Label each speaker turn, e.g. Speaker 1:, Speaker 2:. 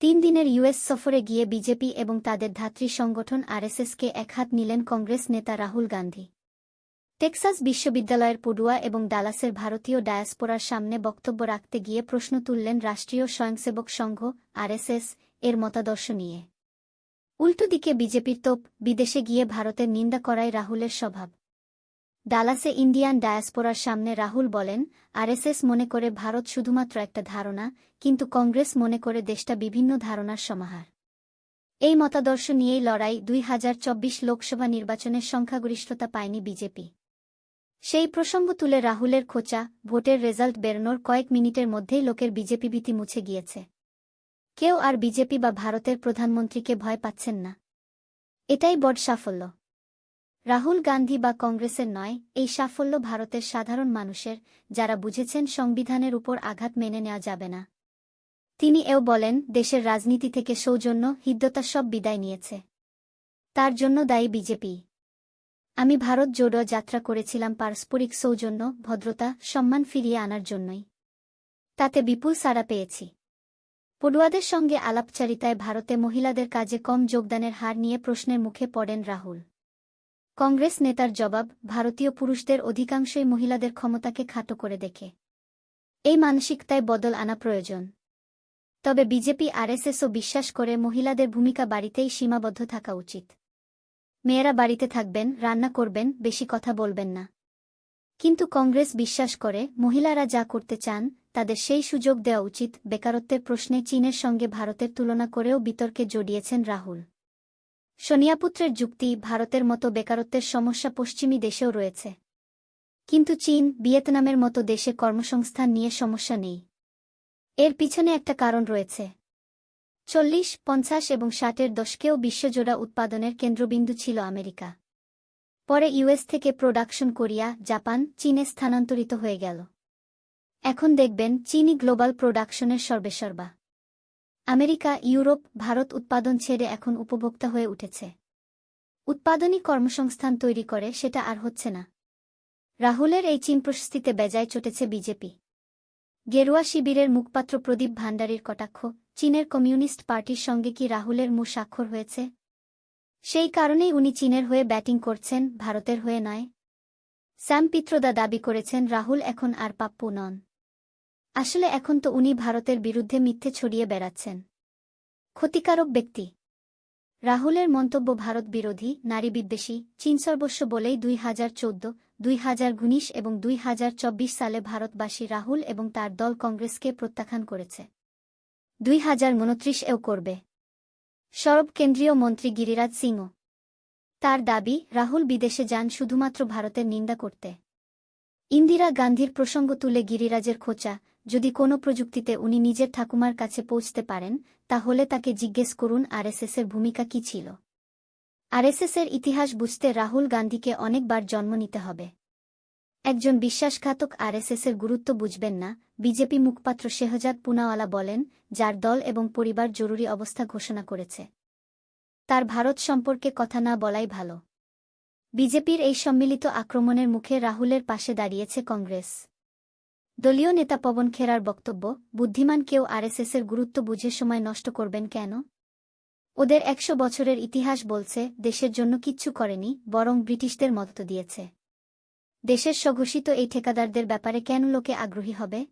Speaker 1: তিন দিনের ইউএস সফরে গিয়ে বিজেপি এবং তাদের ধাত্রী সংগঠন আরএসএসকে একহাত নিলেন কংগ্রেস নেতা রাহুল গান্ধী। টেক্সাস বিশ্ববিদ্যালয়ের পডুয়া এবং ডালাসের ভারতীয় ডায়াসপোরার সামনে বক্তব্য রাখতে গিয়ে প্রশ্ন তুললেন রাষ্ট্রীয় স্বয়ংসেবক সংঘ, আরএসএস, এর মতাদর্শ নিয়ে। উল্টো দিকে বিজেপির তোপ, বিদেশে গিয়ে ভারতের নিন্দা করায় রাহুলের স্বভাব। ডালাসে ইন্ডিয়ান ডায়াসপোরার সামনে রাহুল বলেন, আরএসএস মনে করে ভারত শুধুমাত্র একটা ধারণা, কিন্তু কংগ্রেস মনে করে দেশটা বিভিন্ন ধারণার সমাহার। এই মতাদর্শ নিয়েই লড়াই দুই হাজার চব্বিশ লোকসভা নির্বাচনের সংখ্যাগরিষ্ঠতা পায়নি বিজেপি। সেই প্রসঙ্গ তুলে রাহুলের খোঁচা, ভোটের রেজাল্ট বেরোনোর কয়েক মিনিটের মধ্যেই লোকের বিজেপি ভীতি মুছে গিয়েছে। কেউ আর বিজেপি বা ভারতের প্রধানমন্ত্রীকে ভয় পাচ্ছেন না। এটাই বড় সাফল্য। রাহুল গান্ধী বা কংগ্রেসের নয়, এই সাফল্য ভারতের সাধারণ মানুষের, যারা বুঝেছেন সংবিধানের উপর আঘাত মেনে নেওয়া যাবে না। তিনি এও বলেন, দেশের রাজনীতি থেকে সৌজন্য হৃদ্যতা সব বিদায় নিয়েছে। তার জন্য দায়ী বিজেপি। আমি ভারত জোড়ো যাত্রা করেছিলাম পারস্পরিক সৌজন্য, ভদ্রতা, সম্মান ফিরিয়ে আনার জন্যই। তাতে বিপুল সাড়া পেয়েছি। পড়ুয়াদের সঙ্গে আলাপচারিতায় ভারতে মহিলাদের কাজে কম যোগদানের হার নিয়ে প্রশ্নের মুখে পড়েন রাহুল। কংগ্রেস নেতার জবাব ভারতীয় পুরুষদের অধিকাংশই মহিলাদের ক্ষমতাকে খাটো করে দেখে। এই মানসিকতায় বদল আনা প্রয়োজন। তবে বিজেপি, আরএসএসও বিশ্বাস করে মহিলাদের ভূমিকা বাড়িতেই সীমাবদ্ধ থাকা উচিত। মেয়েরা বাড়িতে থাকবেন, রান্না করবেন, বেশি কথা বলবেন না। কিন্তু কংগ্রেস বিশ্বাস করে মহিলারা যা করতে চান, তাদের সেই সুযোগ দেওয়া উচিত। বেকারত্বের প্রশ্নে চীনের সঙ্গে ভারতের তুলনা করেও বিতর্কে জড়িয়েছেন রাহুল। সোনিয়াপুত্রের যুক্তি ভারতের মতো বেকারত্বের সমস্যা পশ্চিমী দেশেও রয়েছে। কিন্তু চীন, ভিয়েতনামের মতো দেশে কর্মসংস্থান নিয়ে সমস্যা নেই। এর পিছনে একটা কারণ রয়েছে। চল্লিশ, পঞ্চাশ এবং ষাটের দশকেও বিশ্বজোড়া উৎপাদনের কেন্দ্রবিন্দু ছিল আমেরিকা। পরে ইউএস থেকে প্রোডাকশন কোরিয়া, জাপান, চীনে স্থানান্তরিত হয়ে গেল। এখন দেখবেন, চীনই গ্লোবাল প্রোডাকশনের সর্বেসর্বা। আমেরিকা, ইউরোপ, ভারত উৎপাদন ছেড়ে এখন উপভোক্তা হয়ে উঠেছে। উৎপাদনই কর্মসংস্থান তৈরি করে সেটা আর হচ্ছে না। রাহুলের এই চীন প্রশস্তিতে বেজায় চটেছে বিজেপি। গেরুয়া শিবিরের মুখপাত্র প্রদীপ ভাণ্ডারীর কটাক্ষ, চীনের কমিউনিস্ট পার্টির সঙ্গে কি রাহুলের মু স্বাক্ষর হয়েছে? সেই কারণেই উনি চীনের হয়ে ব্যাটিং করছেন, ভারতের হয়ে নয়। স্যাম পিত্রদা দাবি করেছেন, রাহুল এখন আর পাপ্পু নন। আসলে এখন তো উনি ভারতের বিরুদ্ধে মিথ্যে ছড়িয়ে বেড়াচ্ছেন। ক্ষতিকারক ব্যক্তি। রাহুলের মন্তব্য ভারত বিরোধী, নারী বিদ্বেষী, চীন সর্বস্ব বলেই দুই হাজার চোদ্দ, দুই হাজার উনিশ এবং দুই হাজার চব্বিশ সালে ভারতবাসী রাহুল এবং তার দল কংগ্রেসকে প্রত্যাখ্যান করেছে। দুই হাজার উনত্রিশ এও করবে। সরব কেন্দ্রীয় মন্ত্রী গিরিরাজ সিংও। তার দাবি, রাহুল বিদেশে যান শুধুমাত্র ভারতের নিন্দা করতে। ইন্দিরা গান্ধীর প্রসঙ্গ তুলে গিরিরাজের খোঁচা যদি কোনো প্রযুক্তিতে উনি নিজের ঠাকুমার কাছে পৌঁছতে পারেন, তাহলে তাকে জিজ্ঞেস করুন আরএসএসের ভূমিকা কি ছিল। আরএসএসের ইতিহাস বুঝতে রাহুল গান্ধীকে অনেকবার জন্ম নিতে হবে। একজন বিশ্বাসঘাতক আরএসএসের গুরুত্ব বুঝবেন না, বিজেপি মুখপাত্র শেহজাদ পুনাওয়ালা বলেন, যার দল এবং পরিবার জরুরি অবস্থা ঘোষণা করেছে। তার ভারত সম্পর্কে কথা না বলাই ভালো। বিজেপির এই সম্মিলিত আক্রমণের মুখে রাহুলের পাশে দাঁড়িয়েছে কংগ্রেস। দলীয় নেতা পবন খেরার বক্তব্য, বুদ্ধিমান কেউ আরএসএসের গুরুত্ব বুঝে সময় নষ্ট করবেন কেন? ওদের একশো বছরের ইতিহাস বলছে, দেশের জন্য কিচ্ছু করেনি, বরং ব্রিটিশদের মত দিয়েছে। দেশের স্বঘোষিত এই ঠিকাদারদের ব্যাপারে কেন লোকে আগ্রহী হবে?